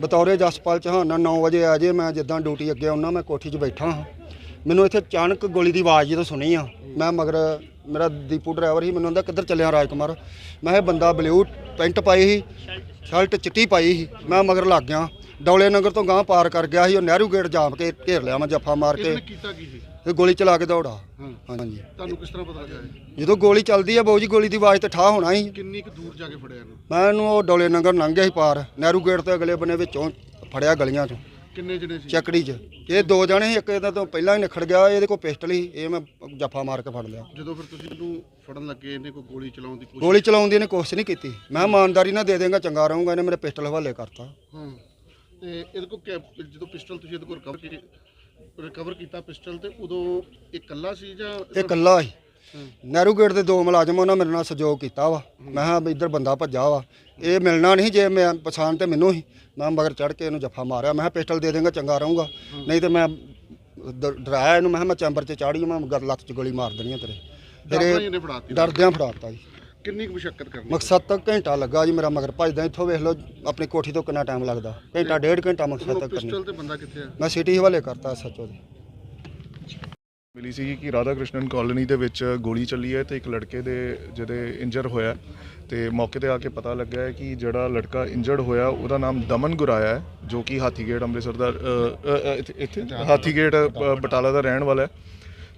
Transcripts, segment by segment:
ਬਤੌਰੇ ਜਸਪਾਲ ਚੌਹਾਨ ਨਾਲ 9 ਵਜੇ ਆ ਜੇ ਮੈਂ ਜਿੱਦਾਂ ਡਿਊਟੀ ਅੱਗੇ ਆਉਣਾ ਮੈਂ ਕੋਠੀ 'ਚ ਬੈਠਾ ਹਾਂ। ਮੈਨੂੰ ਇੱਥੇ ਅਚਾਨਕ ਗੋਲੀ ਦੀ ਆਵਾਜ਼ ਜਦੋਂ ਸੁਣੀ ਆ, ਮੈਂ ਮਗਰ ਮੇਰਾ ਦੀਪੂ ਡਰਾਈਵਰ ਸੀ, ਮੈਨੂੰ ਕਹਿੰਦਾ ਕਿੱਧਰ ਚੱਲਿਆ ਰਾਜਕੁਮਾਰ? ਮੈਂ ਇਹ ਬੰਦਾ ਬਲੂ ਪੈਂਟ ਪਾਈ ਸੀ, ਸ਼ਰਟ ਚਿੱਟੀ ਪਾਈ ਸੀ। ਮੈਂ ਮਗਰ ਲੱਗ ਗਿਆ। ਡੌਲੇ ਨਗਰ ਤੋਂ ਗਾਂ ਪਾਰ ਕਰ ਗਿਆ ਸੀ, ਉਹ ਨਹਿਰੂ ਗੇਟ ਜਾਮ ਕੇ ਘੇਰ ਲਿਆ ਮੈਂ ਜੱਫਾ ਮਾਰ ਕੇ। ਕੀਤਾ ਕੀ ਸੀ? ਤੇ ਗੋਲੀ ਚਲਾ ਕੇ ਦੌੜਾ। ਹਾਂ। ਹਾਂਜੀ। ਤੁਹਾਨੂੰ ਕਿਸ ਤਰ੍ਹਾਂ ਪਤਾ ਲੱਗਾ ਇਹ? ਜਦੋਂ ਗੋਲੀ ਚੱਲਦੀ ਆ ਬਾਊ ਜੀ ਗੋਲੀ ਦੀ ਆਵਾਜ਼ ਤੇ ਠਾ ਹੋਣਾ ਹੀ ਕਿੰਨੀ ਕੁ ਦੂਰ ਜਾ ਕੇ ਫੜਿਆ ਇਹਨੂੰ? ਮੈਂ ਇਹਨੂੰ ਉਹ ਡੌਲੇ ਨਗਰ ਲੰਘ ਗਿਆ ਸੀ ਪਾਰ। ਨਹਿਰੂ ਗੇਟ ਤੋਂ ਅਗਲੇ ਬੰਨੇ ਵਿੱਚੋਂ ਫੜਿਆ ਗਲੀਆਂ 'ਚੋਂ। ਕਿੰਨੇ ਜਣੇ ਸੀ? ਚੱਕੜੀ 'ਚ। ਇਹ ਦੋ ਜਣੇ ਸੀ ਇੱਕ ਇਹਦਾ ਤੋਂ ਪਹਿਲਾਂ ਹੀ ਨਿਖੜ ਗਿਆ ਇਹਦੇ ਕੋਲ ਪਿਸਟਲ ਸੀ ਇਹ ਮੈਂ ਜੱਫਾ ਮਾਰ ਕੇ ਫੜ ਲਿਆ। ਜਦੋਂ ਫਿਰ ਤੁਸੀਂ ਇਹਨੂੰ ਫੜਨ ਲੱਗੇ ਇਹਨੇ ਕੋਈ ਗੋਲੀ ਚਲਾਉਣ ਦੀ ਕੋਸ਼ਿਸ਼ ਗੋਲੀ ਚਲਾਉਣ ਦੀ ਇਹਨੇ ਕੋਸ਼ਿਸ਼ ਨਹੀਂ ਕੀਤੀ। ਮੈਂ ਇਮਾਨਦਾਰੀ ਨਾਲ ਦੇ ਦੇਂਗਾ ਚੰਗਾ ਰਹੂੰਗਾ ਇਹਨੇ ਮੇਰੇ ਪਿਸਟਲ ਹਵਾਲੇ ਕਰਤਾ। ਹਾਂ। ਤੇ ਇਹਦੇ ਕੋਲ ਜਦੋਂ ਪਿਸਟਲ ਤੁਸੀਂ ਇਹਦੇ ਕੋਲ ਰਿਕਵਰ ਕੀਤੀ ਰਿਕਵਰ ਕੀਤਾ ਪਿਸਟਲ ਤੇ ਉਦੋਂ ਇਹ ਇਕੱਲਾ ਸੀ ਜਾਂ ਇਹ ਇਕੱਲਾ ਸੀ। ਨਹਿਰੂ ਗੇਟ ਦੇ ਦੋ ਮੁਲਾਜ਼ਮ ਉਹਨਾਂ ਮੇਰੇ ਨਾਲ ਸਹਿਯੋਗ ਕੀਤਾ ਵਾ। ਮੈਂ ਕਿਹਾ ਵੀ ਇੱਧਰ ਬੰਦਾ ਭੱਜਾ ਵਾ। ਇਹ ਮਿਲਣਾ ਨਹੀਂ ਜੇ ਮੈਂ ਪਛਾਣ ਤੇ ਮੈਨੂੰ ਹੀ ਮੈਂ ਮਗਰ ਚੜ ਕੇ ਇਹਨੂੰ ਜੱਫਾ ਮਾਰਿਆ। ਮੈਂ ਕਿਹਾ ਪਿਸਟਲ ਦੇ ਦੇਂਗਾ ਚੰਗਾ ਰਹੂੰਗਾ। ਨਹੀਂ ਤੇ ਮੈਂ ਡ- ਡਰਾਇਆ ਇਹਨੂੰ। ਮੈਂ ਕਿਹਾ ਮੈਂ ਚੈਂਬਰ 'ਚ ਚਾੜੀ ਮੈਂ ਗਰ ਲੱਤ 'ਚ ਗੋਲੀ ਮਾਰ ਦੇਣੀ ਆ ਤੇਰੇ। ਡਰਦਾ ਹੀ ਤੇਰੇ ਇਹਨੇ ਫੜਾਤੀ ਡਰਦਿਆਂ ਫੜਾਤਾ ਜੀ। ਕਿੰਨੀ ਕੁ ਮੁਸ਼ਕਲ ਕਰਨੀ ਮਕਸਦ ਤੱਕ ਘੰਟਾ ਲੱਗਾ ਜੀ ਮੇਰਾ ਮਗਰ ਭੱਜਦਾ ਇੱਥੋਂ ਵੇਖ ਲਓ ਆਪਣੀ ਕੋਠੀ ਤੋਂ ਕਿੰਨਾ ਟਾਈਮ ਲੱਗਦਾ। ਘੰਟਾ ਡੇਢ ਘੰਟਾ ਮਕਸਦ ਤੱਕ ਕਰਨੀ। ਪਿਸਟਲ ਤੇ ਬੰਦਾ ਕਿੱਥੇ ਆ? ਮੈਂ ਸਿਟੀ ਹਵਾਲੇ ਕਰਤਾ ਸੱਚੋ ਦੇ। ਮਿਲੀ ਸੀ ਕਿ ਰਾਧਾ ਕ੍ਰਿਸ਼ਨਨ ਕਾਲੋਨੀ ਦੇ ਵਿੱਚ ਗੋਲੀ ਚੱਲੀ ਹੈ ਤੇ ਇੱਕ ਲੜਕੇ ਦੇ ਜਿਹਦੇ ਇੰਜਰ ਹੋਇਆ ਤੇ ਮੌਕੇ ਤੇ ਆ ਕੇ ਪਤਾ ਲੱਗਾ ਹੈ ਕਿ ਜਿਹੜਾ ਲੜਕਾ ਇੰਜਰਡ ਹੋਇਆ ਉਹਦਾ ਨਾਮ ਦਮਨ ਗੁਰਾਇਆ ਹੈ ਜੋ ਕਿ ਹਾਥੀਗੇਟ ਅੰਮ੍ਰਿਤਸਰ ਦਾ ਅ, ਅ, ਅ, ਇੱਥੇ- ਇੱਥੇ? ਹਾਥੀਗੇਟ ਅ, ਬਟਾਲਾ ਦਾ ਰਹਿਣ ਵਾਲਾ ਹੈ।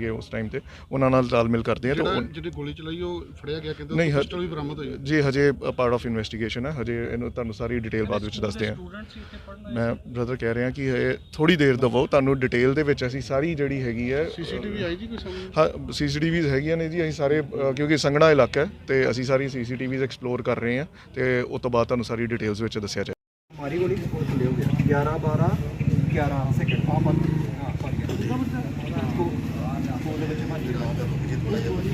ਉਸ ਟਾਈਮ ਤੇ ਉਹਨਾਂ ਨਾਲ ਤਾਲਮੇਲ ਕਰਦੇ ਹਾਂ ਤੇ ਜਿਹੜਾ ਉਹ- ਜਿਹਨੇ ਗੋਲੀ ਚਲਾਈ ਉਹ ਫੜਿਆ ਗਿਆ ਕਹਿੰਦੇ ਨਹੀਂ, ਉਹ ਹ- ਪਿਸਟਲ ਵੀ ਬਰਾਮਦ ਹੋਈ ਜੀ ਹਜੇ ਪਾਰਟ ਆਫ ਇਨਵੈਸਟੀਗੇਸ਼ਨ ਹੈ ਹਜੇ ਇਹਨੂੰ ਤੁਹਾਨੂੰ ਸਾਰੀ ਡਿਟੇਲ ਬਾਅਦ ਵਿੱਚ ਦੱਸਦੇ ਹਾਂ ਮੈਂ ਬ੍ਰਦਰ ਕਹਿ ਰਿਹਾ ਕਿ ਇਹ ਥੋੜੀ ਦੇਰ ਦਵੋ ਤੁਹਾਨੂੰ ਡਿਟੇਲ ਦੇ ਵਿੱਚ ਅਸੀਂ ਸਾਰੀ ਜਿਹੜੀ ਹੈਗੀ ਹੈ ਸੀਸੀਟੀਵੀ ਆਈ ਜੀ ਕੋਈ ਸਾਹਮਣੇ ਹਾਂ ਸੀਸੀਟੀਵੀਜ਼ ਹੈਗੀਆਂ ਨੇ ਜੀ ਅਸੀਂ ਸਾਰੇ ਅ, ਕਿਉਂਕਿ ਸੰਘਣਾ ਇਲਾਕਾ ਹੈ ਤੇ ਅਸੀਂ ਸਾਰੀ ਸੀਸੀਟੀਵੀਜ਼ ਐਕਸਪਲੋਰ ਕਰ ਰਹੇ ਹਾਂ ਤੇ ਉਸ ਤੋਂ ਬਾਅਦ ਤੁਹਾਨੂੰ ਸਾਰੀ ਡਿਟੇਲਸ ਵਿੱਚ ਦੱਸਿਆ ਜਾਏ हमारी गोली बहुत खुले हो गया ग्यारह बारह ग्यारह सेकंड हाँ बंद हाँ बन ਸਕੂਲ ਦੇ ਬੱਚੇ ਭਾਜੀ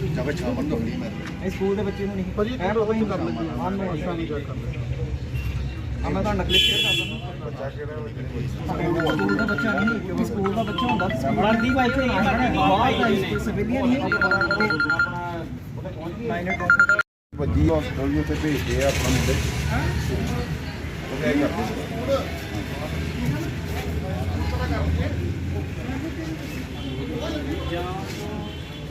ਜਦ ਛਾਵਰ ਤੋਂ ਨਹੀਂ ਮੈਂ ਇਹ ਸਕੂਲ ਦੇ ਬੱਚੇ ਨੂੰ ਨਹੀਂ। ਭਾਜੀ ਇਹ ਪਤਾ ਨਹੀਂ ਕਰ ਲੈਂਦੇ ਹਾਂ ਮੈਂ ਇਸ਼ਾ ਨਹੀਂ ਚੈੱਕ ਕਰਦਾ ਮੈਂ ਤੁਹਾਨੂੰ ਕਲਿੱਕ ਸ਼ੇਅਰ ਕਰ ਦਿੰਦਾ। ਬੱਚਾ ਕਿਹੜਾ ਸਕੂਲ ਦਾ ਬੱਚਾ ਨਹੀਂ ਸਕੂਲ ਦਾ ਬੱਚਾ ਹੁੰਦਾ ਸਕੂਲ ਦੀ ਵਾਈਫ ਨਹੀਂ ਹੈ ਬਾਹਰ ਆਈ ਸਵੇਲੀਆਂ ਨਹੀਂ ਆਪਣਾ ਮਾਈਨਰ ਡਾਕਟਰ ਵੱਜੀ ਹਸਪਤਾਲ ਨੂੰ ਤੇ ਭੇਜਦੇ ਆ ਆਪਣਾ ਮੁੰਡੇ। ਉਹ ਕੀ ਕਰਦੇ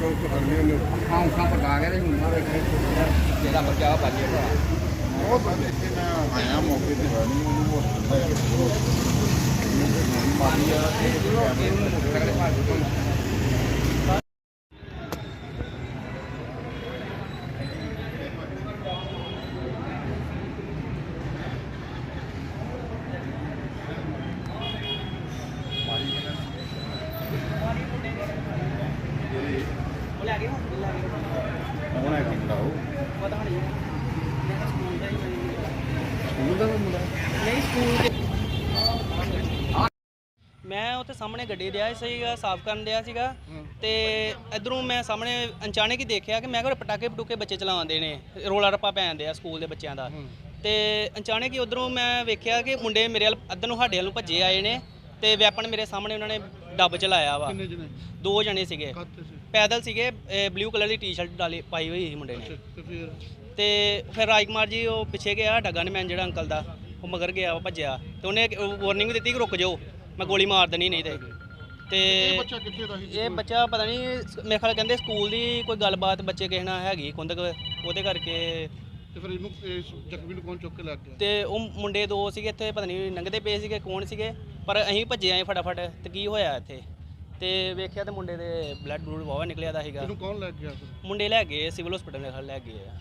ਅੱਖਾਂ ਉੱਖਾਂ ਪਕਾ ਗਿਆ ਤੇ ਹੁਣ ਨਾ ਵੇਖੇ ਜਿਹਦਾ ਬੱਚਾ ਉਹ ਬਾਜੀ ਭਰਾ ਬਹੁਤ ਬੰਦੇ ਇੱਥੇ ਮੈਂ ਆਇਆ ਮੌਕੇ ਤੇ। ਹੈ ਨਹੀਂ ਉਹਨੂੰ ਹਸਪਤਾਲ ਮਾਰੀ ਆ ਕੌਣ ਹੈ ਉਹ? ਮੈਂ ਉੱਥੇ ਸਾਹਮਣੇ ਗੱਡੀ ਰਿਹਾ ਸੀਗਾ ਸਾਫ਼ ਕਰਨ ਰਿਹਾ ਸੀਗਾ ਤੇ ਇਧਰੋਂ ਮੈਂ ਸਾਹਮਣੇ ਅਚਾਨਕ ਹੀ ਦੇਖਿਆ ਕਿ ਮੈਂ ਕਿਹਾ ਪਟਾਕੇ ਪਟੂਕੇ ਬੱਚੇ ਚਲਾਉਂਦੇ ਨੇ ਰੋਲਾ ਰੱਪਾ ਪੈਂਦੇ ਆ ਸਕੂਲ ਦੇ ਬੱਚਿਆਂ ਦਾ। ਤੇ ਅਚਾਨਕ ਹੀ ਉਧਰੋਂ ਮੈਂ ਵੇਖਿਆ ਕਿ ਮੁੰਡੇ ਮੇਰੇ ਵੱਲ ਅੱਧਰ ਨੂੰ ਸਾਡੇ ਵੱਲ ਭੱਜੇ ਆਏ ਨੇ ਤੇ ਵੈਪਨ ਮੇਰੇ ਸਾਹਮਣੇ ਉਹਨਾਂ ਨੇ ਡੱਬ ਚਲਾਇਆ ਵਾ। ਕਿੰਨੇ ਜਣੇ? ਦੋ ਜਣੇ ਸੀਗੇ। ਸੀ? ਪੈਦਲ ਸੀਗੇ ਬਲੂ ਕਲਰ ਦੀ ਟੀ-ਸ਼ਰਟ ਡਾਲੀ ਪਾਈ ਹੋਈ ਸੀ ਮੁੰਡੇ ਨੇ। ਤੇ ਫਿਰ? ਤੇ ਫਿਰ ਰਾਜਕੁਮਾਰ ਜੀ ਉਹ ਪਿੱਛੇ ਗਿਆ ਡੱਗਾ ਮੈਨ ਜਿਹੜਾ ਅੰਕਲ ਦਾ ਉਹ ਮਗਰ ਗਿਆ ਭੱਜਿਆ। ਤੇ ਉਹਨੇ ਵਾਰਨਿੰਗ ਦਿੱਤੀ ਕਿ ਰੁਕ ਜਾਓ ਮੈਂ ਗੋਲੀ ਮਾਰ ਦੇਣੀ ਨਹੀਂ ਤੇ। ਇਹ ਤੇ ਬੱਚਾ ਕਿੱਥੇ ਦਾ ਸੀ ਇਹ ਬੱਚਾ ਪਤਾ ਨਹੀਂ ਮੇਰੇ ਖਿਆਲ ਕਹਿੰਦੇ ਸਕੂਲ ਦੀ ਕੋਈ ਗੱਲਬਾਤ ਬੱਚੇ ਕਿਸੇ ਨਾਲ ਹੈਗੀ ਕੁੰਦਕ ਉਹਦੇ ਕਰਕੇ। ਤੇ ਫਿਰ ਇਹਨੂੰ ਜ਼ਖਮੀ ਨੂੰ ਕੌਣ ਚੁੱਕ ਕੇ ਲੈ ਗਿਆ? ਤੇ ਉਹ ਮੁੰਡੇ ਦੋ ਸੀਗੇ ਇੱਥੇ ਪਤਾ ਨਹੀਂ ਲੰਘਦੇ ਪਏ ਸੀਗੇ ਕੌਣ ਸੀਗੇ? ਪਰ ਅਸੀਂ ਭੱਜੇ ਆਏ ਫਟਾਫਟ ਤੇ ਕੀ ਹੋਇਆ ਇੱਥੇ? ਤੇ ਵੇਖਿਆ ਤੇ ਮੁੰਡੇ ਦੇ ਬਲੱਡ ਬਲੂਡ ਵਾਵਾ ਨਿਕਲਿਆ ਦਾ ਸੀਗਾ। ਇਹਨੂੰ ਕੌਣ ਲੈ ਕੇ ਗਿਆ ਫਿਰ ਮੁੰਡੇ ਲੈ ਗਏ ਸਿਵਲ ਹਸਪੀਟਲ ਲੈ ਗਏ ਆ।